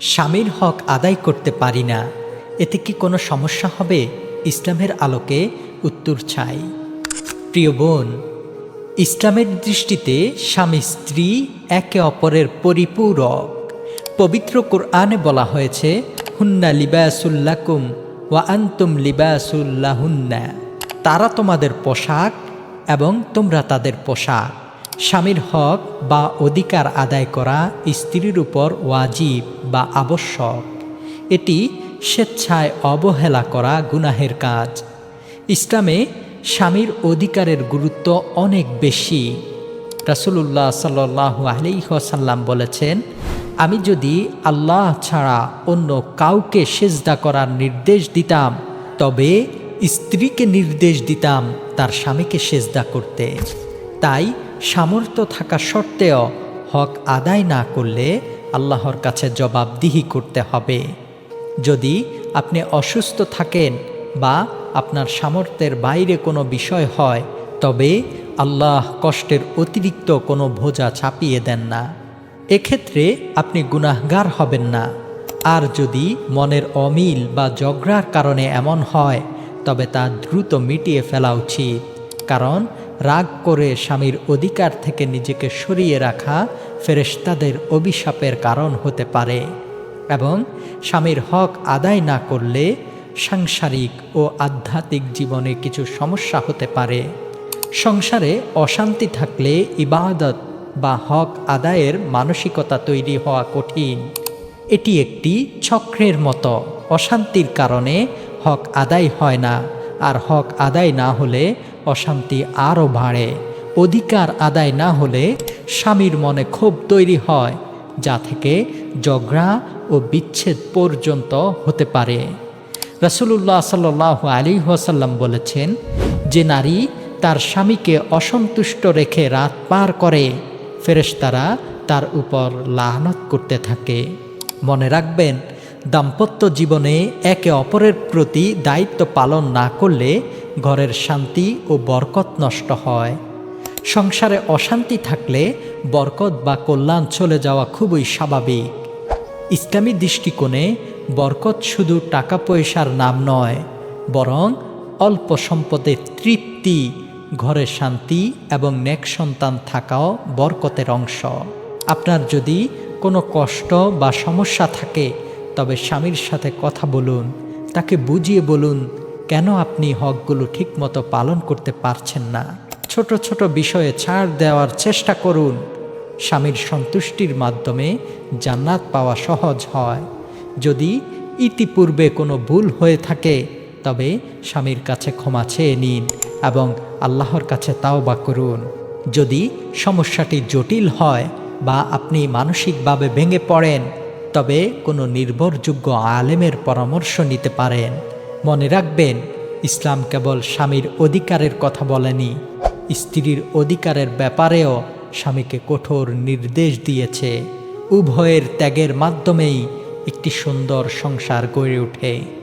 স্বামীর হক আদায় করতে পারি না, এতে কি কোনো সমস্যা হবে? ইসলামের আলোকে উত্তর চাই। প্রিয় বোন, ইসলামের দৃষ্টিতে স্বামী স্ত্রী একে অপরের পরিপূরক। পবিত্র কোরআনে বলা হয়েছে, হুন্না লিবাসুল্লাকুম ওয়া আন্তুম লিবাসুল্লাহুন্না তারা তোমাদের পোশাক এবং তোমরা তাদের পোশাক। স্বামীর হক বা অধিকার আদায় করা স্ত্রীর উপর ওয়াজিব বা আবশ্যক। এটি স্বেচ্ছায় অবহেলা করা গুনাহের কাজ। ইসলামে স্বামীর অধিকারের গুরুত্ব অনেক বেশি। রাসুলুল্লাহ সাল্লু আলিহাসাল্লাম বলেছেন, আমি যদি আল্লাহ ছাড়া অন্য কাউকে সেজদা করার নির্দেশ দিতাম, তবে স্ত্রীকে নির্দেশ দিতাম তার স্বামীকে সেজদা করতে। তাই সামর্থ্য থাকা সত্ত্বেও হক আদায় না করলে আল্লাহর কাছে জবাবদিহি করতে হবে। যদি আপনি অসুস্থ থাকেন বা আপনার সামর্থ্যের বাইরে কোনো বিষয় হয়, তবে আল্লাহ কষ্টের অতিরিক্ত কোনো ভোজা চাপিয়ে দেন না। এক্ষেত্রে আপনি গুনাহগার হবেন না। আর যদি মনের অমিল বা ঝগড়ার কারণে এমন হয়, তবে তা দ্রুত মিটিয়ে ফেলা উচিত। কারণ রাগ করে স্বামীর অধিকার থেকে নিজেকে সরিয়ে রাখা ফেরেশতাদের অভিশাপের কারণ হতে পারে এবং স্বামীর হক আদায় না করলে সাংসারিক ও আধ্যাত্মিক জীবনে কিছু সমস্যা হতে পারে। সংসারে অশান্তি থাকলে ইবাদত বা হক আদায়ের মানসিকতা তৈরি হওয়া কঠিন। এটি একটি চক্রের মতো, অশান্তির কারণে হক আদায় হয় না, আর হক আদায় না হলে অশান্তি আরও বাড়ে। অধিকার আদায় না হলে স্বামীর মনে ক্ষোভ তৈরি হয়, যা থেকে ঝগড়া ও বিচ্ছেদ পর্যন্ত হতে পারে। রাসুলুল্লাহ সাল্লাহ আলী ওয়াসাল্লাম বলেছেন, যে নারী তার স্বামীকে অসন্তুষ্ট রেখে রাত পার করে, ফেরেশতারা তার উপর লাহনত করতে থাকে। মনে রাখবেন, দাম্পত্য জীবনে একে অপরের প্রতি দায়িত্ব পালন না করলে ঘরের শান্তি ও বরকত নষ্ট হয়। সংসারে অশান্তি থাকলে বরকত বা কল্যাণ চলে যাওয়া খুবই স্বাভাবিক। ইসলামী দৃষ্টিকোণে বরকত শুধু টাকা পয়সার নাম নয়, বরং অল্প সম্পদের তৃপ্তি, ঘরে শান্তি এবং নেক সন্তান থাকাও বরকতের অংশ। আপনার যদি কোনো কষ্ট বা সমস্যা থাকে, তবে স্বামীর সাথে কথা বলুন, তাকে বুঝিয়ে বলুন কেন আপনি হকগুলো ঠিকমতো পালন করতে পারছেন না? ছোট ছোট বিষয়ে ছাড় দেওয়ার চেষ্টা করুন। স্বামীর সন্তুষ্টির মাধ্যমে জান্নাত পাওয়া সহজ হয়। যদি ইতিপূর্বে কোনো ভুল হয়ে থাকে, তবে স্বামীর কাছে ক্ষমা চেয়ে নিন এবং আল্লাহর কাছে তাওবা করুন। যদি সমস্যাটি জটিল হয় বা আপনি মানসিকভাবে ভেঙে পড়েন, তবে কোনো নির্ভরযোগ্য আলেমের পরামর্শ নিতে পারেন। মনে রাখবেন, ইসলাম কেবল স্বামীর অধিকারের কথা বলেনি, স্ত্রীর অধিকারের ব্যাপারেও স্বামীকে কঠোর নির্দেশ দিয়েছে। উভয়ের ত্যাগের মাধ্যমেই একটি সুন্দর সংসার গড়ে ওঠে।